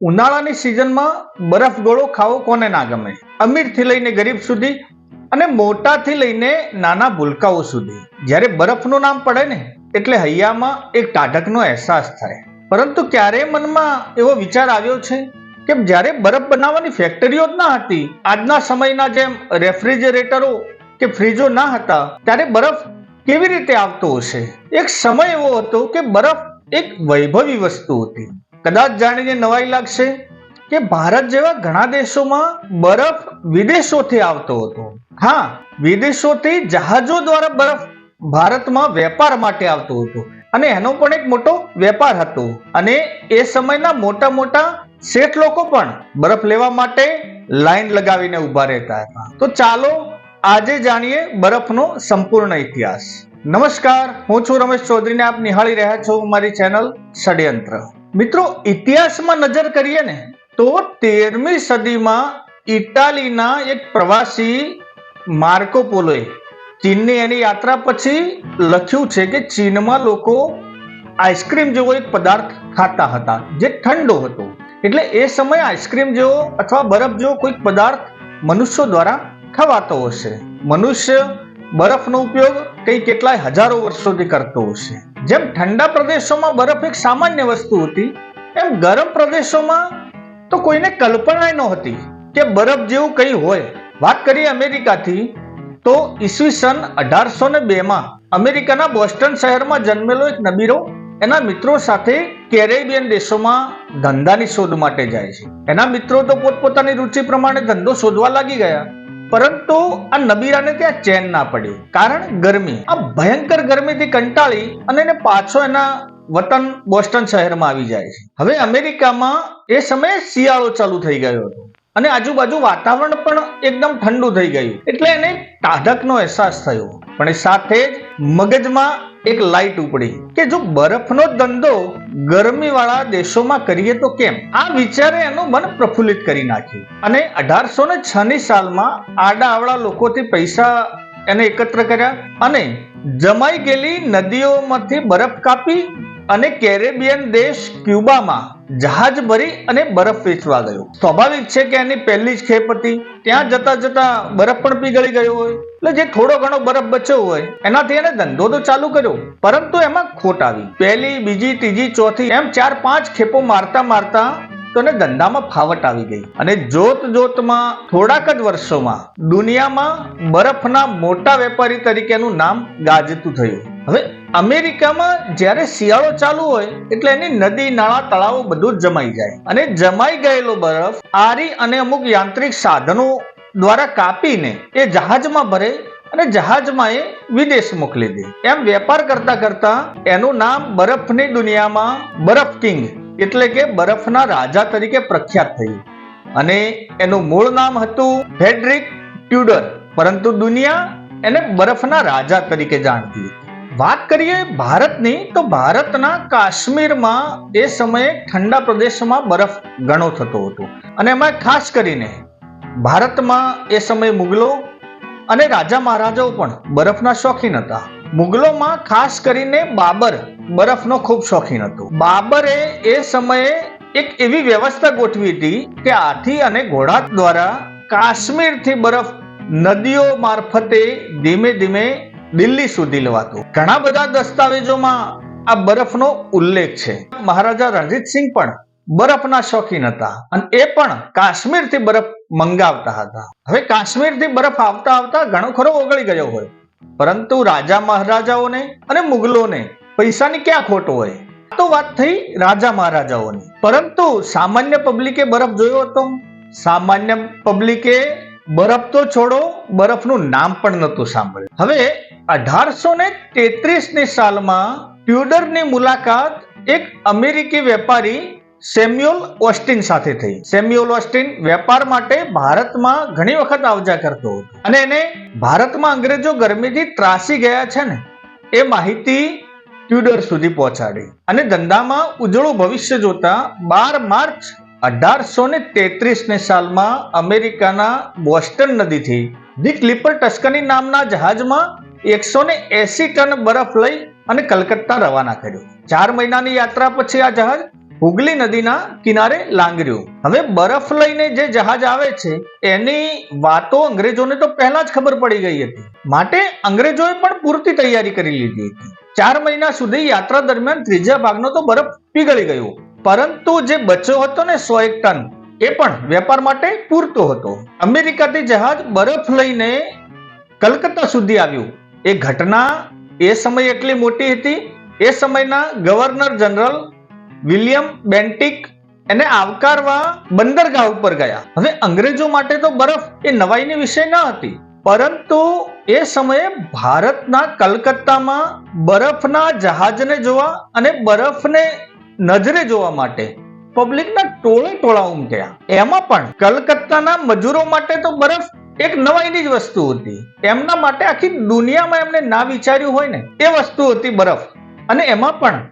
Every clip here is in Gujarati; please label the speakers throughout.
Speaker 1: ઉનાળાની સિઝનમાં બરફ ગોળો ખાવો કોને ના ગમે? અમીરથી લઈને ગરીબ સુધી અને મોટાથી લઈને નાના ભૂલકાઓ સુધી. જ્યારે બરફનું નામ પડે ને, એટલે હૈયામાં એક ટાઢકનો અહેસાસ થાય. પરંતુ ક્યારે મનમાં એવો વિચાર આવ્યો છે કે જ્યારે બરફ બનાવવાની ફેક્ટરીઓ જ ના હતી, આજના સમયના જેમ રેફ્રિજરેટરો કે ફ્રીજો ના હતા, ત્યારે બરફ કેવી રીતે આવતો હશે? એક સમય એવો હતો કે બરફ એક વૈભવી વસ્તુ હતી. કદાચ જાણીને નવાઈ લાગશે કે ભારત જેવા ઘણા દેશોમાં બરફ વિદેશોથી આવતો હતો. હા, વિદેશોથી જહાજો દ્વારા બરફ ભારતમાં વેપાર માટે આવતો હતો. અને એનો પણ એક મોટો વેપાર હતો. અને એ સમયના મોટા મોટા શેઠ લોકો પણ બરફ લેવા માટે લાઈન લગાવીને ઊભા રહેતા હતા. તો ચાલો આજે જાણીએ બરફનો સંપૂર્ણ ઇતિહાસ. નમસ્કાર, હું છું રમેશ ચૌધરીને આપ નિહાળી રહ્યા છો મારી ચેનલ ષડયંત્ર. મિત્રો, ઇતિહાસમાં નજર કરીએ ને, તો તેરમી સદીમાં ઇટાલીના એક પ્રવાસી માર્કો પોલોએ ચીનની એની યાત્રા પછી લખ્યું છે કે ચીનમાં લોકો આઈસ્ક્રીમ જેવો એક પદાર્થ ખાતા હતા, જે ઠંડો હતો. એટલે એ સમયે આઈસ્ક્રીમ જેવો અથવા બરફ જેવો કોઈક પદાર્થ મનુષ્યો દ્વારા ખવાતો હશે. મનુષ્ય બરફનો ઉપયોગ કઈ કેટલાય હજારો વર્ષોથી કરતો હશે. જેમ ઠંડા પ્રદેશોમાં બરફ એક સામાન્ય વસ્તુ હતી, એમ ગરમ પ્રદેશોમાં તો કોઈને કલ્પના નહોતી કે બરફ જેવું કંઈ હોય. વાત કરીએ અમેરિકાથી, તો ઈસવીસન અઢારસો ને બે માં અમેરિકાના બોસ્ટન શહેરમાં જન્મેલો એક નબીરો એના મિત્રો સાથે કેરેબિયન દેશોમાં ધંધાની શોધ માટે જાય છે. એના મિત્રો તો પોતપોતાની રુચિ પ્રમાણે ધંધો શોધવા લાગી ગયા. પરંતુ આ નબીરાને ત્યાં ચેન ના પડ્યું કારણ ગરમી. આ ભયંકર ગરમીથી કંટાળી અને એને પાછો એના વતન બોસ્ટન શહેરમાં આવી જાય છે. હવે અમેરિકામાં એ સમયે શિયાળો ચાલુ થઈ ગયો હતો. અને આજુબાજુ વાતાવરણ પણ એકદમ ઠંડુ થઈ ગયું. એટલે એને ટાઢકનો અહેસાસ થયો. પણ એ સાથે જ મગજમાં એક લાઈટ ઉપડી કે જો બરફનો ધંધો ગરમી વાળા દેશોમાં કરીએ તો કેમ? આ વિચારે એનું મન પ્રફુલ્લિત કરી નાખ્યું. અને અઢારસો ને છ ની સાલમાં આડા આવડા લોકોથી પૈસા એને એકત્ર કર્યા અને જમાઈ ગયેલી નદીઓમાંથી બરફ કાપી અને કેરેબિયન દેશ ક્યુબામાં જહાજ ભરી અને બરફ વેચવા ગયો. સ્વાભાવિક છે કે એની પહેલી જ ખેપ હતી. ત્યાં જતા જતા બરફ પણ પીગળી ગયો હોય. એટલે જે થોડો ઘણો બરફ બચ્યો હોય, એનાથી એને ધંધો તો ચાલુ કર્યો. પરંતુ એમાં ખોટ આવી. પહેલી, બીજી, ત્રીજી, ચોથી, એમ ચાર, પાંચ ખેપો મારતા મારતા તો એને ધંધામાં ફાવટ આવી ગઈ. અને જોત જોતમાં થોડાક જ વર્ષોમાં દુનિયામાં બરફના મોટા વેપારી તરીકેનું નામ ગાજતું થયું. હવે અમેરિકામાં જ્યારે શિયાળો ચાલુ હોય, એટલે એની નદી, નાળા, તળાવો બધું જમાઈ જાય. અને જમાઈ ગયેલો બરફ આરી અને અમુક યાંત્રિક સાધનો દ્વારા કાપીને એ જહાજમાં ભરે અને જહાજમાં એ વિદેશ મોકલી દે. એમ વેપાર કરતા કરતા એનું નામ બરફની દુનિયામાં બરફ કિંગ, એટલે કે બરફના રાજા તરીકે પ્રખ્યાત થયું. અને એનું મૂળ નામ હતું ફેડરિક ટ્યુડર, પરંતુ દુનિયા એને બરફના રાજા તરીકે જાણતી હતી. વાત કરીએ ભારતની, તો ભારતના કાશ્મીરમાં એ સમયે ઠંડા પ્રદેશમાં બરફ ઘણો થતો હતો. અને એમાં ખાસ કરીને ભારતમાં એ સમયે મુગલો અને રાજા મહારાજાઓ પણ બરફના શોખીન હતા. મુગલોમાં ખાસ કરીને બાબર બરફનો ખૂબ શોખીન હતો. બાબરે એ સમયે એક એવી વ્યવસ્થા ગોઠવી હતી કે હાથી અને ઘોડા દ્વારા કાશ્મીરથી બરફ નદીઓ મારફતે ધીમે ધીમે દિલ્હી સુધી લેવાતું. ઘણા બધા દસ્તાવેજોમાં આ બરફનો ઉલ્લેખ છે. મહારાજા રણજીતસિંહ પણ બરફના શોખીન હતા અને એ પણ કાશ્મીરથી બરફ મંગાવતા હતા. હવે કાશ્મીરથી બરફ આવતા આવતા ઘણો ખરો ઓગળી ગયો હોય. પરંતુ રાજા મહારાજાઓને અને મુગલોને પૈસાની ક્યાં ખોટ હોય? તો વાત થઈ રાજા મહારાજાઓની. પરંતુ સામાન્ય પબ્લિકે બરફ જોયો હતો? સામાન્ય પબ્લિકે બરફ તો છોડો, બરફનું નામ પણ નહોતું સાંભળ્યું. હવે અઢારસો ને તેત્રીસની સાલમાં ટ્યુડરની મુલાકાત એક અમેરિકી વેપારી સેમ્યુઅલ ઓસ્ટિન સાથે થઈ. સેમ્યુઅલ ઓસ્ટિન વેપાર માટે ભારતમાં ઘણી વખત આવજા કરતો હતો. અને એને ભારતમાં અંગ્રેજો ગરમીથી ત્રાસી ગયા છે ને, એ માહિતી ટ્યુડર સુધી પહોંચાડી. અને ધંધામાં ઉજળું ભવિષ્ય જોતા બાર માર્ચ અઢારસો ને તેત્રીસની સાલમાં અમેરિકાના બોસ્ટન નદીથી ધી ક્લિપર ટસ્કની નામના જહાજમાં એકસો ને એસી ટન બરફ લઈ અને કલકત્તા રવાના કર્યો. ચાર મહિનાની યાત્રા પછી આ જહાજ હુગલી નદીના કિનારે લાંગર્યું. હવે બરફ લઈને જે જહાજ આવે છે, એની વાતો અંગ્રેજોને તો પહેલા જ ખબર પડી ગઈ હતી. માટે અંગ્રેજોએ પણ પૂરતી તૈયારી કરી લીધી હતી. ચાર મહિના સુધી યાત્રા દરમિયાન ત્રીજા ભાગનો તો બરફ પીગળી ગયો. પરંતુ જે બચ્યો હતો ને સો એક ટન, એ પણ વેપાર માટે પૂરતો હતો. અમેરિકાથી જહાજ બરફ લઈને કલકત્તા સુધી આવ્યું. એ ઘટના એ સમય એટલી મોટી હતી. એ સમયના ગવર્નર જનરલ વિલિયમ બેન્ટિક એને આવકારવા બંદરગાહ ઉપર ગયા. હવે અંગ્રેજો માટે તો બરફ એ નવાઈની વિષય ન હતી. પરંતુ એ સમયે ભારતના કલકત્તામાં બરફના જહાજને જોવા અને બરફને નજરે જોવા માટે પબ્લિકના ટોળે ટોળા ઉમટ્યા. એમાં પણ કલકત્તાના મજૂરો માટે તો બરફ એક નવાઈની જ વસ્તુ હતી. એમના માટે આખી દુનિયામાં એમને ના વિચાર્યું હોય ને, એ વસ્તુ હતી બરફ. અને એમાં પણ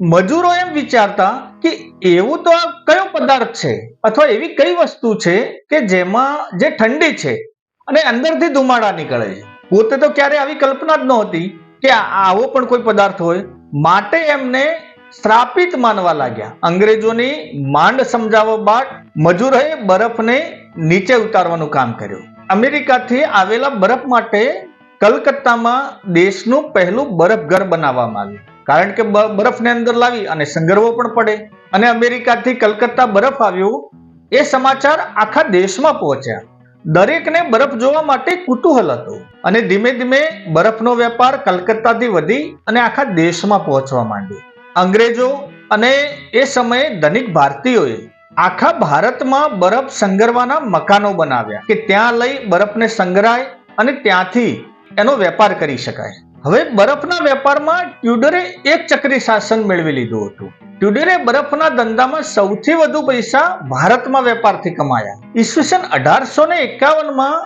Speaker 1: મજૂરો એમ વિચારતા કે એવું તો આ કયો પદાર્થ છે? અથવા એવી કઈ વસ્તુ છે કે જેમાં જે ઠંડી છે અને અંદરથી ધુમાડા નીકળે છે? પોતે તો ક્યારે આવી કલ્પના જ નહોતી કે આવો પણ કોઈ પદાર્થ હોય. માટે એમને શ્રાપિત માનવા લાગ્યા. અંગ્રેજોની માંડ સમજાવવા બાદ મજૂરોએ બરફને નીચે ઉતારવાનું કામ કર્યું. અમેરિકાથી આવેલા બરફ માટે કલકત્તામાં દેશનું પહેલું બરફ ઘર બનાવવામાં આવ્યું. કારણ કે બરફને અંદર લાવી અને સંગરવો પણ પડે અને અમેરિકાથી કલકત્તા બરફ આવ્યું એ સમાચાર આખા દેશમાં પહોંચ્યા. દરેકને બરફ જોવા માટે કુતૂહલ હતું અને ધીમે ધીમે બરફનો વેપાર કલકત્તાથી વધી અને આખા દેશમાં પહોંચવા માંડ્યો. અંગ્રેજો અને એ સમયે ધનિક ભારતીયોએ આખા ભારતમાં બરફ સંગરવાના મકાનો બનાવ્યા કે ત્યાં લઈ બરફને સંગ્રહાય અને ત્યાંથી એનો વેપાર કરી શકાય. હવે બરફના વેપારમાં ટ્યુડરે એક ચક્રી શાસન મેળવી લીધું હતું. ટ્યુડરે બરફના ધંધામાં સૌથી વધુ પૈસા ભારતમાં વેપારથી કમાયા. ઈસવીસન અઢારસો ને એકાવનમાં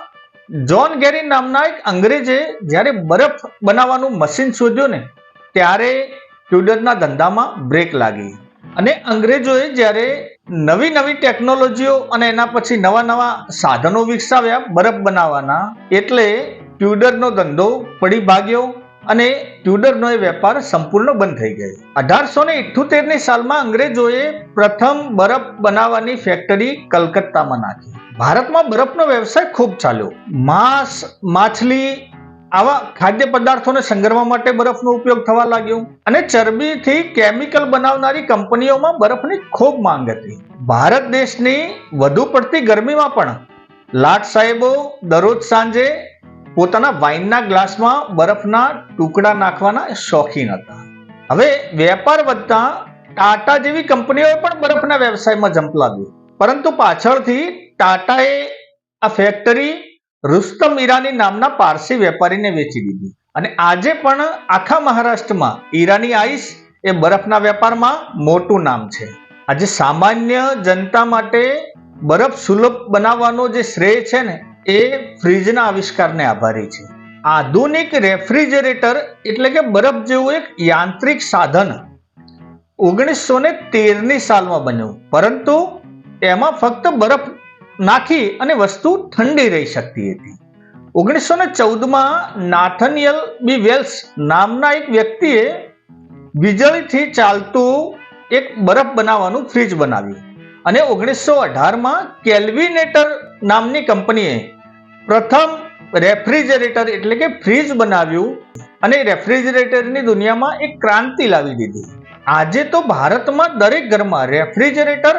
Speaker 1: જોન ગેરી નામના એક અંગ્રેજે જ્યારે બરફ બનાવવાનું મશીન શોધ્યું ને, ત્યારે ટ્યુડરના ધંધામાં બ્રેક લાગી. અને અંગ્રેજોએ જ્યારે નવી નવી ટેકનોલોજીઓ અને એના પછી નવા નવા સાધનો વિકસાવ્યા બરફ બનાવવાના, એટલે ટ્યુડરનો ધંધો પડી ભાગ્યો અને ટ્યુડરનો એ વેપાર સંપૂર્ણ બંધ થઈ ગયો. અઢારસો ને ઇઠ્ઠોતેરની સાલમાં અંગ્રેજોએ પ્રથમ બરફ બનાવવાની ફેક્ટરી કલકત્તામાં નાખી. ભારતમાં બરફનો વ્યવસાય ખૂબ ચાલ્યો. માંસ, માછલી આવા ખાદ્ય પદાર્થોને સંગ્રહવા માટે બરફનો ઉપયોગ થવા લાગ્યો અને ચરબીથી કેમિકલ બનાવનારી કંપનીઓમાં બરફની ખૂબ માંગ હતી. ભારત દેશની વધુ પડતી ગરમીમાં પણ લાટ સાહેબો દરરોજ સાંજે પોતાના વાઇનના ગ્લાસમાં બરફના ટુકડા નાખવાના શોખીન હતા. હવે વેપાર વધતા ટાટા જેવી કંપનીઓએ પણ બરફના વ્યવસાયમાં ઝંપલાવ્યું પરંતુ પાછળથી ટાટાએ આ ફેક્ટરી રુસ્તમ ઈરાની નામના પારસી વેપારીને વેચી દીધી. અને આજે પણ આખા મહારાષ્ટ્રમાં ઈરાની આઈસ એ બરફના વેપારમાં મોટું નામ છે. આજે સામાન્ય જનતા માટે બરફ સુલભ બનાવવાનો જે શ્રેય છે ને, એ ફ્રીજના આવિષ્કારને આભારી છે. આધુનિક રેફ્રિજરેટર એટલે કે બરફ જેવું એક યાંત્રિક સાધન ઓગણીસો ને તેરની સાલમાં બન્યું. પરંતુ એમાં ફક્ત બરફ નાખી અને વસ્તુ ઠંડી રહી શકતી હતી. ઓગણીસો ને ચૌદમાં નાથનિયલ બી વેલ્સ નામના એક વ્યક્તિએ વીજળીથી ચાલતું એક બરફ બનાવવાનું ફ્રીજ બનાવ્યું અને ઓગણીસો અઢારમાં કેલ્વિનેટર નામની કંપનીએ પ્રથમ રેફ્રિજરેટર એટલે કે ફ્રીજ બનાવ્યું અને રેફ્રિજરેટરની દુનિયામાં એક ક્રાંતિ લાવી દીધી. આજે તો ભારતમાં દરેક ઘરમાં રેફ્રિજરેટર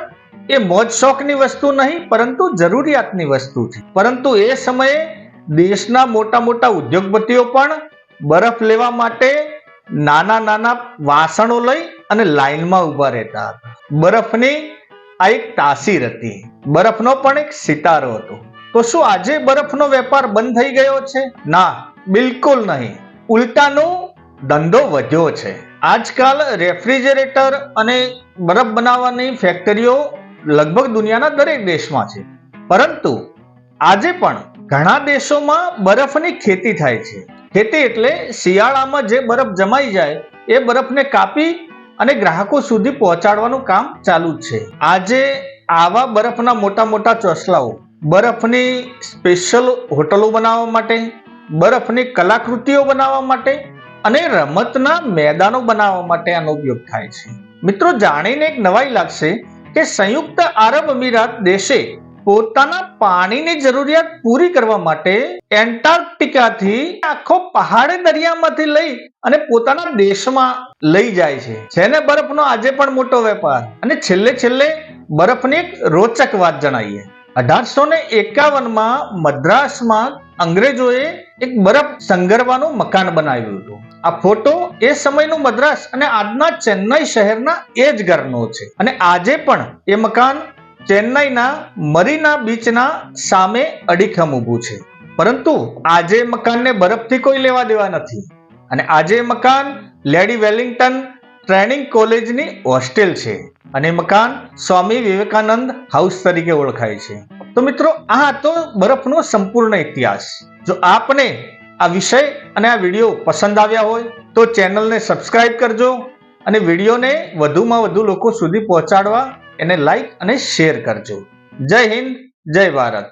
Speaker 1: એ મોજ શોખની વસ્તુ નહીં, પરંતુ જરૂરિયાતની વસ્તુ છે. પરંતુ એ સમયે દેશના મોટા મોટા ઉદ્યોગપતિઓ પણ બરફ લેવા માટે નાના નાના વાસણો લઈ અને લાઈનમાં ઊભા રહેતા હતા. બરફની આ એક તાસીર હતી. બરફનો પણ એક સિતારો હતો. તો શું આજે બરફનો વેપાર બંધ થઈ ગયો છે? ના, બિલકુલ નહીં. ઉલટાનો ધંધો વધ્યો છે. આજકાલ રેફ્રિજરેટર અને બરફ બનાવવાની ફેક્ટરીઓ લગભગ દુનિયાના દરેક દેશમાં છે. પરંતુ આજે પણ ઘણા દેશોમાં બરફની ખેતી થાય છે. ખેતી એટલે શિયાળામાં જે બરફ જમાઈ જાય, એ બરફને કાપી અને ગ્રાહકો સુધી પહોંચાડવાનું કામ ચાલુ જ છે. આજે આવા બરફના મોટા મોટા ચોસલાઓ બરફની સ્પેશિયલ હોટલો બનાવવા માટે, બરફની કલાકૃતિઓ બનાવવા માટે અને રમતના મેદાનો બનાવવા માટે આનો ઉપયોગ થાય છે. મિત્રો, જાણીને એક નવાઈ લાગશે કે સંયુક્ત આરબ અમીરાત દેશે પોતાના પાણીની જરૂરિયાત પૂરી કરવા માટે એન્ટાર્કટિકાથી આખો પહાડે દરિયામાંથી લઈ અને પોતાના દેશમાં લઈ જાય છે. જેને બરફનો આજે પણ મોટો વેપાર. અને છેલ્લે છેલ્લે બરફની એક રોચક વાત જણાવીએ. અઢારસો ને એકાવનમાં મદ્રાસમાં અંગ્રેજોએ એક બરફ સંગરવાનું મકાન બનાવ્યું હતું. આ ફોટો એ સમયનું મદ્રાસ અને આજના ચેન્નઈ શહેરના એ જ ઘરનો છે. અને આજે પણ એ મકાન ચેન્નઈના મરીના બીચના સામે અડીખમ ઊભું છે. પરંતુ આજે મકાનને બરફથી કોઈ લેવા દેવા નથી. અને આજે મકાન લેડી વેલિંગ્ટન ટ્રેનિંગ કોલેજની હોસ્ટેલ છે. અને મકાન સ્વામી વિવેકાનંદ હાઉસ તરીકે ઓળખાય છે. તો મિત્રો, આ હતો બરફનો સંપૂર્ણ ઇતિહાસ. જો આપને આ વિષય અને આ વીડિયો પસંદ આવ્યા હોય તો ચેનલને સબસ્ક્રાઇબ કરજો અને વિડીયોને વધુમાં વધુ લોકો સુધી પહોંચાડવા એને લાઈક અને શેર કરજો. જય હિન્દ, જય ભારત.